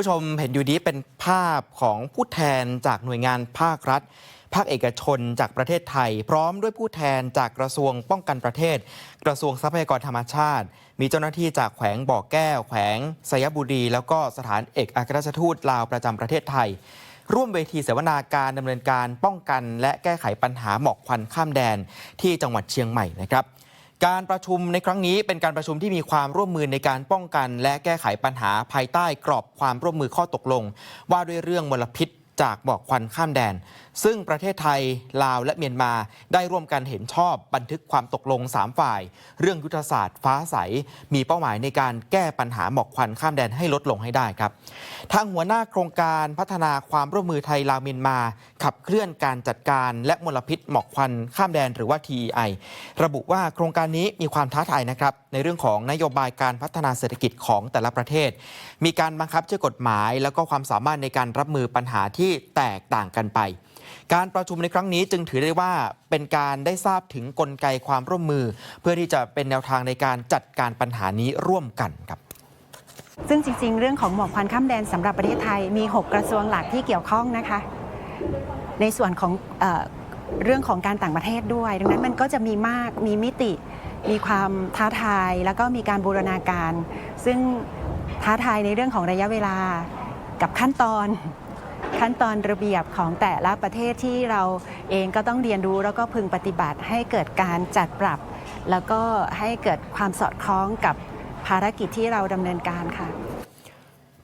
ผู้ชมเห็นอยู่นี้เป็นภาพของผู้แทนจากหน่วยงานภาครัฐ ภาคเอกชนจากประเทศไทย พร้อมด้วยผู้แทนจากกระทรวงป้องกันประเทศ กระทรวงทรัพยากรธรรมชาติ มีเจ้าหน้าที่จากแขวงบ่อแก้ว แขวงสยบุรี แล้วก็สถานเอกอัครราชทูตลาวประจำประเทศไทย ร่วมเวทีเสวนาการดำเนินการป้องกัน และแก้ไขปัญหาหมอกควันข้ามแดนที่จังหวัดเชียงใหม่นะครับ การประชุมในครั้งนี้เป็นการประชุมที่มีความร่วมมือในการป้องกัน และแก้ไขปัญหาภายใต้กรอบความร่วมมือข้อตกลง ว่าด้วยเรื่องมลพิษ จากหมอกควันข้ามแดน ซึ่งประเทศไทย ลาวและเมียนมาได้ร่วมกันเห็นชอบบันทึกความตกลง 3 ฝ่าย เรื่องยุทธศาสตร์ฟ้าใส มีเป้าหมายในการแก้ปัญหาหมอกควันข้ามแดนให้ลดลงให้ได้ครับ ทางหัวหน้าโครงการพัฒนาความร่วมมือไทยลาวเมียนมา ขับเคลื่อนการจัดการและมลพิษหมอกควันข้ามแดนหรือว่า TEI ระบุว่าโครงการนี้มีความท้าทายนะครับในเรื่องของนโยบายการพัฒนาเศรษฐกิจของแต่ละประเทศ มีการบังคับใช้กฎหมาย แล้วก็ความสามารถในการรับมือปัญหาที่แตกต่างกันไป การประชุมในครั้งนี้จึงถือได้ว่าเป็นการได้ทราบถึงกลไกความร่วมมือ เพื่อที่จะเป็นแนวทางในการจัดการปัญหานี้ร่วมกันครับซึ่งจริง ๆ เรื่องของหมอกควันข้ามแดนสำหรับประเทศไทยมี 6 กระทรวงหลักที่เกี่ยวข้องนะคะ ในส่วนของเออเรื่องของการต่างประเทศด้วย ดังนั้นมันก็จะมีมากมีมิติ มีความท้าทายแล้วก็มีการบูรณาการ ซึ่งท้าทายในเรื่องของระยะเวลากับขั้นตอน ขั้นตอนระเบียบของแต่ละประเทศที่เราเองก็ต้องเรียนรู้แล้วก็พึงปฏิบัติให้เกิดการจัดปรับ แล้วก็ให้เกิดความสอดคล้องกับภารกิจที่เราดำเนินการค่ะ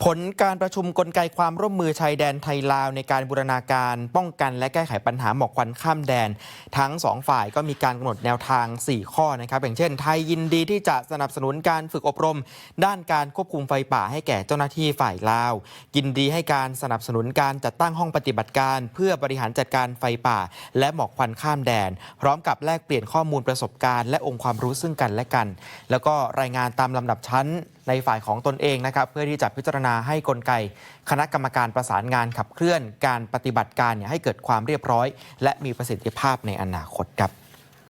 ผลการประชุมกลไกความร่วมมือชายแดนไทยลาวในการบูรณาการป้องกันและแก้ไขปัญหาหมอกควันข้ามแดน ทั้ง 2 ฝ่ายก็มีการกำหนดแนวทาง 4 ข้อนะครับอย่างเช่น ไทยยินดีที่จะสนับสนุนการฝึกอบรม ด้านการควบคุมไฟป่าให้แก่เจ้าหน้าที่ฝ่ายลาว ยินดีให้การสนับสนุนการจัดตั้งห้องปฏิบัติการ เพื่อบริหารจัดการไฟป่า และหมอกควันข้ามแดน พร้อมกับแลกเปลี่ยนข้อมูลประสบการณ์และองค์ความรู้ซึ่งกันและกัน แล้วก็รายงานตามลำดับชั้น ในฝ่ายของตนเองนะครับเพื่อที่จะพิจารณาให้กลไก คณะกรรมการประสานงานขับเคลื่อนการปฏิบัติการเนี่ยให้เกิดความเรียบร้อย และมีประสิทธิภาพในอนาคตครับ